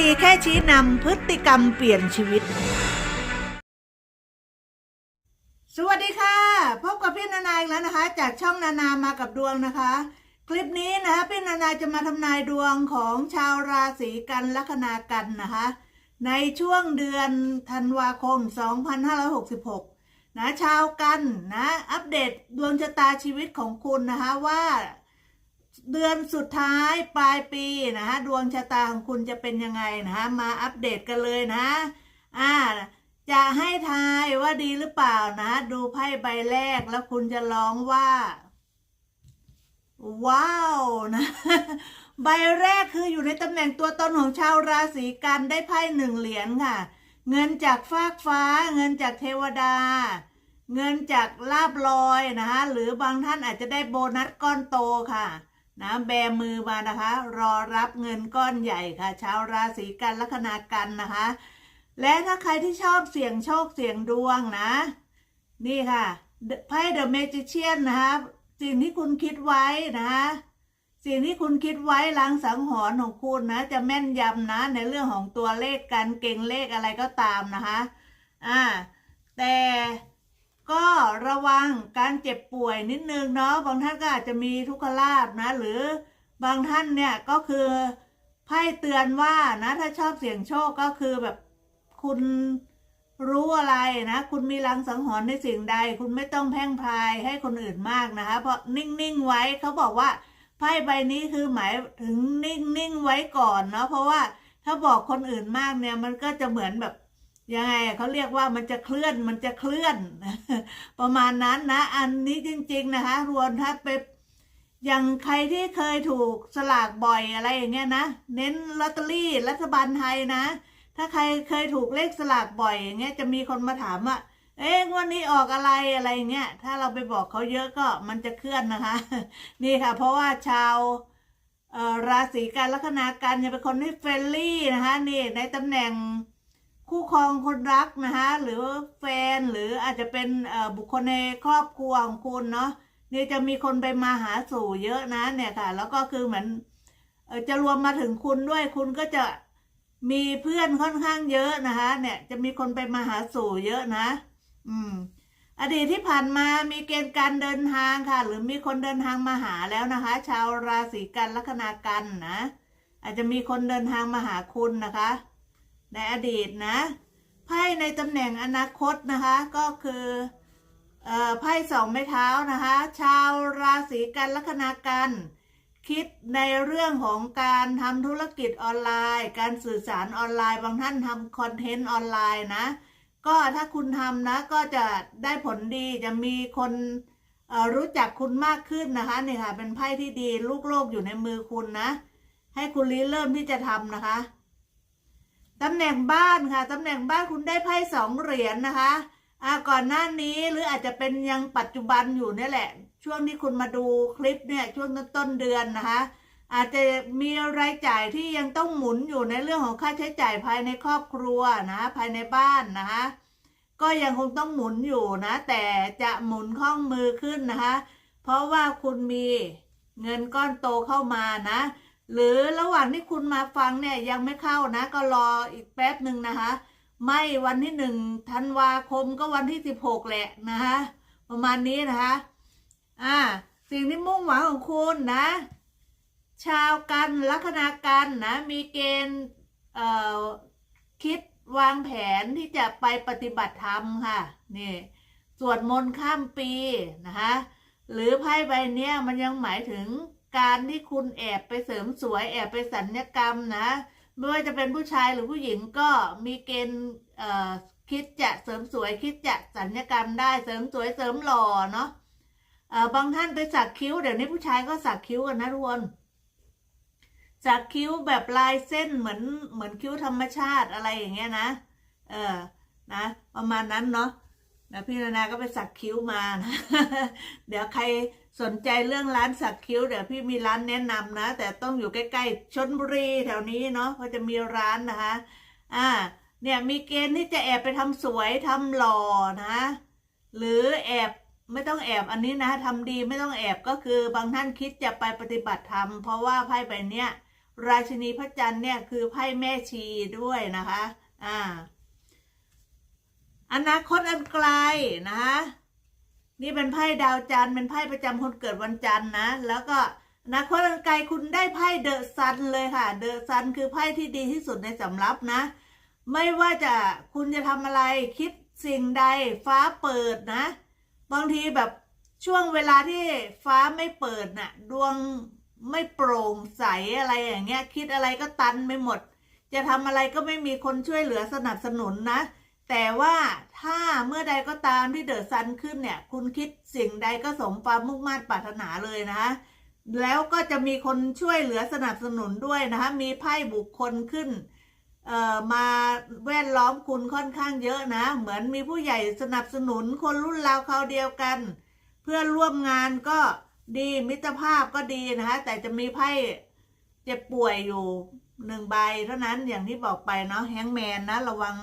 ีแค่ชี้นำพฤติกรรมเปลี่ยนชีวิต สวัสดีค่ะ พบกับพี่นานาอีกแล้วนะคะ จากช่องนานามากับดวงนะคะ คลิปนี้นะคะพี่นานาจะมาทำนายดวงของชาวราศีกันลัคนากันนะคะ ในช่วงเดือนธันวาคม 2566 นะชาวกันนะ อัปเดตดวงชะตาชีวิตของคุณนะคะว่า เดือนสุดท้ายปลายปีนะคะดวงชะตาของคุณจะเป็นยังไงนะคะมาอัปเดตกันเลยนะอ่าจะให้ทายว่าดีหรือเปล่านะ ดูไพ่ใบแรกแล้วคุณจะร้องว่า ว้าวนะใบแรกคืออยู่ในตำแหน่งตัวตนของชาวราศีกันได้ไพ่หนึ่งเหรียญค่ะ เงินจากฟากฟ้า เงินจากเทวดา เงินจากลาบลอยนะคะหรือบางท่านอาจจะได้โบนัสก้อนโตค่ะ นะแบมือมานะคะ รอรับเงินก้อนใหญ่ค่ะ ชาวราศีกันลัคนากันนะคะ และถ้าใครที่ชอบเสี่ยงโชคเสี่ยงดวงนะ นี่ค่ะไพ่เดอะเมจิเชียนนะคะสิ่งที่คุณคิดไว้นะคะสิ่งที่คุณคิดไว้ลังสังหรณ์ของคุณนะ จะแม่นยำนะ ในเรื่องของตัวเลขการเก่งเลขอะไรก็ตามนะคะ อ่าแต่ก็ระวังการ เจ็บป่วยนิดนึงเนาะบางท่านก็อาจจะมีทุกขลาบนะ หรือบางท่านเนี่ยก็คือไพ่เตือนว่านะถ้าชอบเสี่ยงโชคก็คือแบบคุณรู้อะไรนะ คุณมีลังสังหรณ์ในสิ่งใด คุณไม่ต้องแพ่งพายให้คนอื่นมากนะคะเพราะนิ่งๆไว้เขาบอกว่าไพ่ใบนี้คือหมายถึงนิ่งๆไว้ก่อนเนาะเพราะว่าถ้าบอกคนอื่นมากเนี่ยมันก็จะเหมือนแบบ ยังไงเขาเรียกว่ามันจะเคลื่อนมันจะเคลื่อน ประมาณนั้นนะ อันนี้จริง ๆ นะคะ รวมถ้าไปอย่างใครที่เคยถูกสลากบ่อยอะไรอย่างเงี้ยนะ เน้นลอตเตอรี่รัฐบาลไทยนะ ถ้าใครเคยถูกเลขสลากบ่อยอย่างเงี้ยจะมีคนมาถามว่าเอ๊ะงวันนี้ออกอะไรอะไรเงี้ยถ้าเราไปบอกเขาเยอะก็มันจะเคลื่อนนะคะ นี่ค่ะ เพราะว่าชาวราศีกันลัคนากันจะเป็นคนที่เฟรนลี่นะคะ นี่ในตำแหน่ง คู่ครองคนรักนะคะหรือแฟนหรืออาจจะเป็นบุคคลในครอบครัวของคุณเนาะนี่จะมีคนไปมาหาสู่เยอะนะเนี่ยค่ะ แล้วก็คือเหมือนจะรวมมาถึงคุณด้วยคุณก็จะมีเพื่อนค่อนข้างเยอะนะคะ เนี่ยจะมีคนไปมาหาสู่เยอะนะ อืม อดีตที่ผ่านมามีเกณฑ์การเดินทางค่ะ หรือมีคนเดินทางมาหาแล้วนะคะ ชาวราศีกันลัคนากันนะอาจจะมีคนเดินทางมาหาคุณนะคะ ในอดีตนะ ไพ่ในตำแหน่งอนาคตนะคะ ก็คือไพ่สองไม้เท้านะคะ ชาวราศีกันลัคนากันคิดในเรื่องของการทำธุรกิจออนไลน์ การสื่อสารออนไลน์ บางท่านทำคอนเทนต์ออนไลน์นะ ก็ถ้าคุณทำนะก็จะได้ผลดีจะมีคนรู้จักคุณมากขึ้นนะคะนี่ค่ะเป็นไพ่ที่ดีลูกโลกอยู่ในมือคุณนะ ให้คุณรีเริ่มที่จะทำนะคะ ตำแหน่งบ้านค่ะ ตำแหน่งบ้านคุณได้ไพ่สองเหรียญนนะคะอ่าก่อนหน้านี้หรืออาจจะเป็นยังปัจจุบันอยู่นี่แหละ ช่วงที่คุณมาดูคลิปเนี่ยช่วงต้นเดือนนะคะ อาจจะมีรายจ่ายที่ยังต้องหมุนอยู่ในเรื่องของค่าใช้จ่ายภายในครอบครัวนะภายในบ้านนะคะก็ยังคงต้องหมุนอยู่นะ แต่จะหมุนคล่องมือขึ้นนะคะ เพราะว่าคุณมีเงินก้อนโตเข้ามานะ หรือระหว่างที่คุณมาฟังเนี่ยยังไม่เข้านะ ก็รออีกแป๊บหนึ่งนะคะ ไม่วันที่หนึ่งธันวาคมก็วันที่สิบหกแหละนะคะประมาณนี้นะคะอ่าสิ่งที่มุ่งหวังของคุณนะ ชาวกันลัคนากันนะ มีเกณฑ์เอ่อคิดวางแผนที่จะไปปฏิบัติธรรมค่ะนี่สวดมนต์ข้ามปีนะคะหรือไพ่ใบเนี้ยมันยังหมายถึง การที่คุณแอบไปเสริมสวย แอบไปสัญญกรรมนะ ไม่ว่าจะเป็นผู้ชายหรือผู้หญิงก็มีเกณฑ์คิดจะเสริมสวย คิดจะสัญญกรรมได้เสริมสวยเสริมหล่อเนาะบางท่านไปสักคิ้วเดี๋ยวนี้ผู้ชายก็สักคิ้วกันนะทุกคนสักคิ้วแบบลายเส้นเหมือนเหมือนคิ้วธรรมชาติอะไรอย่างเงี้ยนะ เออนะ ประมาณนั้นเนาะ นะพี่นานาก็ไปสักคิ้วมานะเดี๋ยวใครสนใจเรื่องร้านสักคิ้วเดี๋ยวพี่มีร้านแนะนำนะ แต่ต้องอยู่ใกล้ๆชนบุรีแถวนี้เนาะเพราะจะมีร้านนะคะ อ่า เนี่ยมีเกณฑ์ที่จะแอบไปทำสวยทำหล่อนะ หรือแอบไม่ต้องแอบอันนี้นะทำดีไม่ต้องแอบก็คือบางท่านคิดจะไปปฏิบัติธรรมเพราะว่าไพ่ใบเนี้ยราชินีพระจันทร์เนี่ยคือไพ่แม่ชีด้วยนะคะ อ่า อนาคตอันไกลนะคะนี่เป็นไพ่ดาวจันทร์เป็นไพ่ประจำคนเกิดวันจันทร์นะ แล้วก็อนาคตอันไกลคุณได้ไพ่เดอะซันเลยค่ะ เดอะซันคือไพ่ที่ดีที่สุดในสำรับนะ ไม่ว่าจะคุณจะทำอะไรคิดสิ่งใดฟ้าเปิดนะ บางทีแบบช่วงเวลาที่ฟ้าไม่เปิดน่ะ ดวงไม่โปร่งใสอะไรอย่างเงี้ย คิดอะไรก็ตันไปหมด จะทำอะไรก็ไม่มีคนช่วยเหลือสนับสนุนนะ แต่ว่าถ้าเมื่อใดก็ตามที่เดอะซันขึ้นเนี่ย คุณคิดสิ่งใดก็สมความมุ่งมั่นปรารถนาเลยนะคะแล้วก็จะมีคนช่วยเหลือสนับสนุนด้วยนะคะมีไพ่บุคคลขึ้นเอ่อมาแวดล้อมคุณค่อนข้างเยอะนะ เหมือนมีผู้ใหญ่สนับสนุนคนรุ่นราวคราวเดียวกัน เพื่อร่วมงานก็ดีมิตรภาพก็ดีนะคะแต่จะมีไพ่เจ็บป่วยอยู่หนึ่งใบเท่านั้นอย่างที่บอกไปเนาะแฮงแมนนะระวัง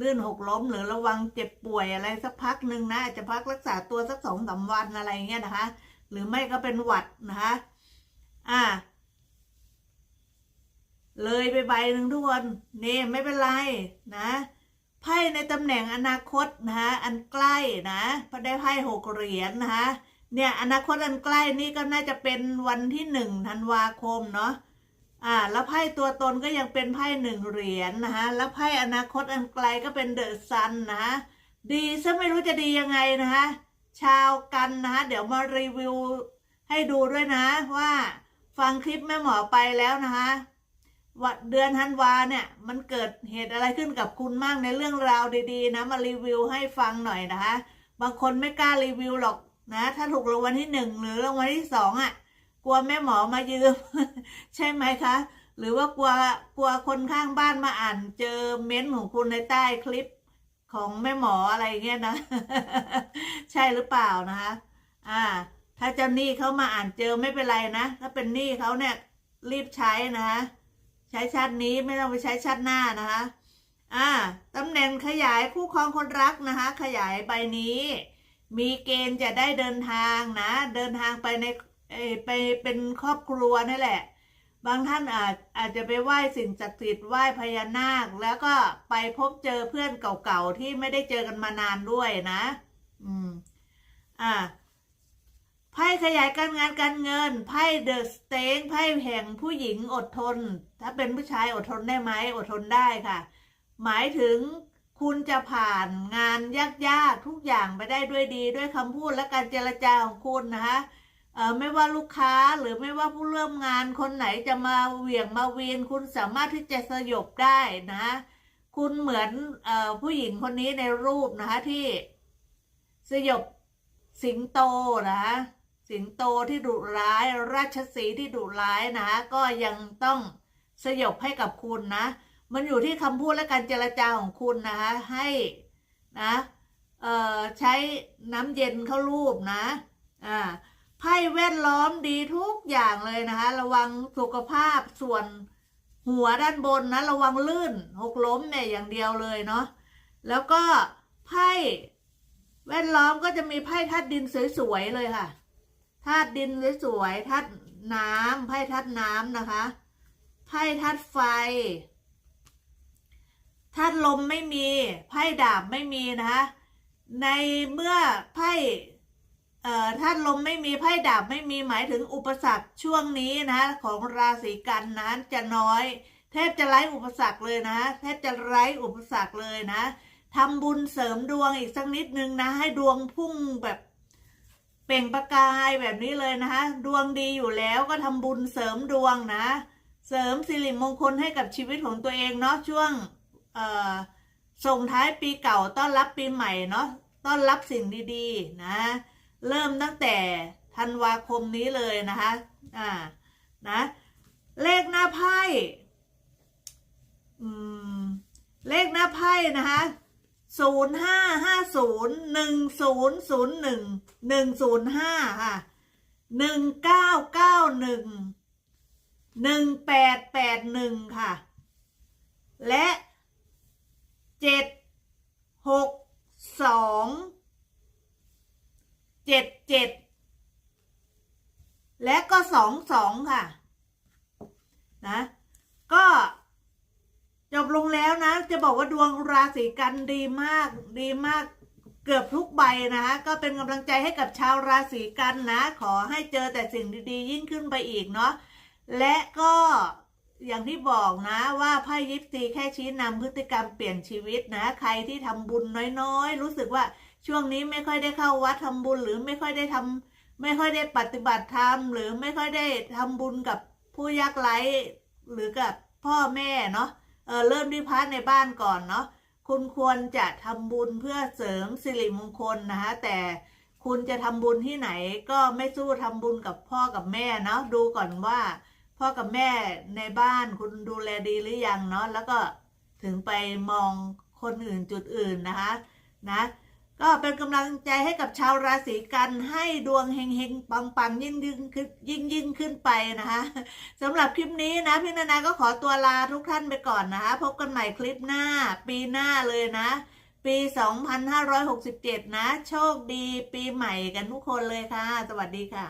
ลื่นหกล้มหรือระวังเจ็บป่วยอะไรสักพักหนึ่งนะอาจจะพักรักษาตัวสักสองสามวันอะไรเงี้ยนะคะ หรือไม่ก็เป็นหวัดนะคะอ่า เลยไปใบหนึ่งทุกคนนี่ไม่เป็นไรนะไพ่ในตำแหน่งอนาคตนะคะอันใกล้นะพอได้ไพ่หกเหรียญนะคะเนี่ยอนาคตอันใกล้นี่ก็น่าจะเป็นวันที่หนึ่งธันวาคมเนาะ อ่าแล้วไพ่ตัวตนก็ยังเป็นไพ่หนึ่งเหรียญนะคะแล้วไพ่อนาคตอันไกลก็เป็นเดอะซันนะคะดีซะไม่รู้จะดียังไงนะคะชาวกันนะคะเดี๋ยวมารีวิวให้ดูด้วยนะว่าฟังคลิปแม่หมอไปแล้วนะคะว่าเดือนธันวาเนี่ยมันเกิดเหตุอะไรขึ้นกับคุณมากในเรื่องราวดีๆ นะมารีวิวให้ฟังหน่อยนะคะ บางคนไม่กล้ารีวิวหรอกนะ ถ้าถูกรางวัลที่หนึ่งหรือรางวัลที่สองอะ กลัวแม่หมอมายืม ใช่ไหมคะ หรือว่ากลัวกลัวคนข้างบ้านมาอ่าน เจอเม้นต์ของคุณในใต้คลิปของแม่หมออะไรเงี้ยนะ ใช่หรือเปล่านะคะ อ่า ถ้าเจ้าหนี้เขามาอ่านเจอไม่เป็นไรนะถ้าเป็นหนี้เขาเนี่ยรีบใช้นะคะใช้ชาตินี้ไม่ต้องไปใช้ชาติหน้านะคะอ่าตำแหน่งขยายคู่ครองคนรักนะคะ ขยายใบนี้ มีเกณฑ์จะได้เดินทางนะ เดินทางไปใน ไปเป็นครอบครัวนี่แหละ บางท่านอาจอาจจะไปไหว้สิ่งศักดิ์สิทธิ์ไหว้พญานาค แล้วก็ไปพบเจอเพื่อนเก่าๆที่ไม่ได้เจอกันมานานด้วยนะ อืม อ่าไพ่ขยายการงานการเงินไพ่เดอะสเต็งไพ่แห่งผู้หญิงอดทน ถ้าเป็นผู้ชายอดทนได้ไหมอดทนได้ค่ะ หมายถึงคุณจะผ่านงานยากๆทุกอย่างไปได้ด้วยดีด้วยคำพูดและการเจรจาของคุณนะคะ ไม่ว่าลูกค้าหรือไม่ว่าผู้เริ่มงานคนไหนจะมาเหวี่ยงมาเวียนคุณสามารถที่จะสยบได้นะ คุณเหมือนอผู้หญิงคนนี้ในรูปนะคะที่สยบสิงโตนะสิงโตที่ดุร้าย ราชสีที่ดุร้ายนะก็ยังต้องสยบให้กับคุณนะ มันอยู่ที่คำพูดและการเจรจาของคุณนะคะให้นะใช้น้ำเย็นเข้ารูปนะอ่า ไพ่แวดล้อมดีทุกอย่างเลยนะคะ ระวังสุขภาพส่วนหัวด้านบนนะ ระวังลื่นหกล้มเนี่ยอย่างเดียวเลยเนาะแล้วก็ไพ่แวดล้อมก็จะมีไพ่ธาตุดินสวยๆเลยค่ะธาตุดินสวยๆธาตุน้ำไพ่ธาตุน้ำนะคะไพ่ธาตุไฟธาตุลมไม่มีไพ่ดาบไม่มีนะคะในเมื่อไพ่ เอ่อธาตุลมไม่มีไพ่ดาบไม่มีหมายถึงอุปสรรคช่วงนี้นะ ของราศีกันนั้นจะน้อย แทบจะไร้อุปสรรคเลยนะแทบจะไร้อุปสรรคเลยนะทำบุญเสริมดวงอีกสักนิดนึงนะ ให้ดวงพุ่งแบบเปล่งประกายแบบนี้เลยนะคะดวงดีอยู่แล้วก็ทำบุญเสริมดวงนะ เสริมสิริมงคลให้กับชีวิตของตัวเองเนาะช่วงเอ่อส่งท้ายปีเก่าต้อนรับปีใหม่เนาะต้อนรับสิ่งดีๆ นะ เริ่มตั้งแต่ธันวาคมนี้เลยนะคะ อ่า นะ เลขหน้าไพ่ อืม เลขหน้าไพ่นะคะศูนย์ห้าห้าศูนย์หนึ่งศูนย์ศูนย์หนึ่งหนึ่งศูนย์ห้าค่ะหนึ่งเก้าเก้าหนึ่งหนึ่งแปดแปดหนึ่งค่ะ และเจ็ดหกสอง เจ็ดเจ็ดและก็สองสองค่ะ นะ ก็จบลงแล้วนะ จะบอกว่าดวงราศีกันดีมาก ดีมากเกือบทุกใบนะคะก็เป็นกำลังใจให้กับชาวราศีกันนะ ขอให้เจอแต่สิ่งดีๆ ยิ่งขึ้นไปอีกเนาะและก็อย่างที่บอกนะว่าไพ่ยิปซีแค่ชี้นำพฤติกรรมเปลี่ยนชีวิตนะ ใครที่ทำบุญน้อยๆ รู้สึกว่า ช่วงนี้ไม่ค่อยได้เข้าวัดทำบุญหรือไม่ค่อยได้ทำไม่ค่อยได้ปฏิบัติธรรมหรือไม่ค่อยได้ทำบุญกับผู้ยากไร้หรือกับพ่อแม่เนาะเเริ่มที่พระในบ้านก่อนเนาะคุณควรจะทำบุญเพื่อเสริมสิริมงคลนะคะแต่คุณจะทำบุญที่ไหนก็ไม่สู้ทำบุญกับพ่อกับแม่เนาะดูก่อนว่า พ่อกับแม่ในบ้านคุณดูแลดีหรือยังเนาะแล้วก็ถึงไปมองคนอื่นจุดอื่นนะคะนะ ก็เป็นกำลังใจให้กับชาวราศีกันให้ดวงเฮงเฮงปังปังยิ่งยิ่งขึ้นยิ่งยิ่งขึ้นไปนะคะสำหรับคลิปนี้นะพี่นานาก็ขอตัวลาทุกท่านไปก่อนนะคะพบกันใหม่คลิปหน้า ปีหน้าเลยนะ ปี 2567 นะ โชคดีปีใหม่กันทุกคนเลยค่ะ สวัสดีค่ะ